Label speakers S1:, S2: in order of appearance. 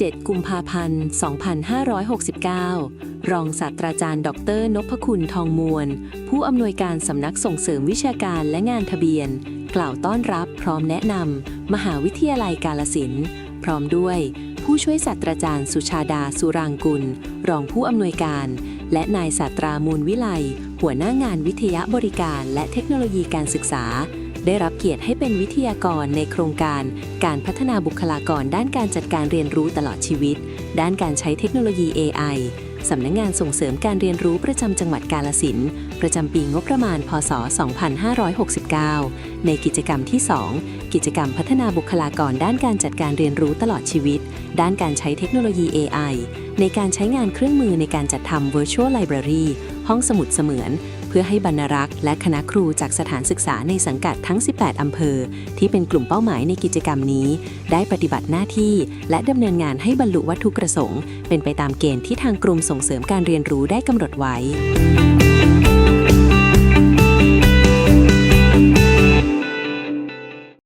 S1: 7 กุมภาพันธ์ 2569 รองศาสตราจารย์ ดรนพคุณทองมวล ผู้อำนวยการสำนักส่งเสริมวิชาการและงานทะเบียน กล่าวต้อนรับพร้อมแนะนำ มหาวิทยาลัยกาลสิน พร้อมด้วย ผู้ช่วยศาสตราจารย์สุชาดาสุรางกุล รองผู้อำนวยการ และนายศาสตรามูลวิไลหัวหน้างานวิทยาบริการและเทคโนโลยีการศึกษา ได้รับเกียรติให้เป็นวิทยากรในโครงการ การพัฒนาบุคลากรด้านการจัดการเรียนรู้ตลอดชีวิต ด้านการใช้เทคโนโลยี AI สำนักงงานส่งเสริมการเรียนรู้ประจำจังหวัดกาลสินประจำปีงบประมาณ พศ 2569 ในกิจกรรมที่ 2 กิจกรรมพัฒนาบุคลากรด้านการจัดการเรียนรู้ตลอดชีวิต ด้านการใช้เทคโนโลยี AI ในการใช้งานเครื่องมือในการจัดทำ Virtual Library ห้องสมุดเสมือน เพื่อให้บรรณารักษ์และคณะครูจากสถานศึกษาในสังกัดทั้ง 18 อำเภอ ที่เป็นกลุ่มเป้าหมายในกิจกรรมนี้ ได้ปฏิบัติหน้าที่ และดำเนินงานให้บรรลุวัตถุประสงค์ เป็นไปตามเกณฑ์ที่ทางกรมส่งเสริมการเรียนรู้ได้กำหนดไว้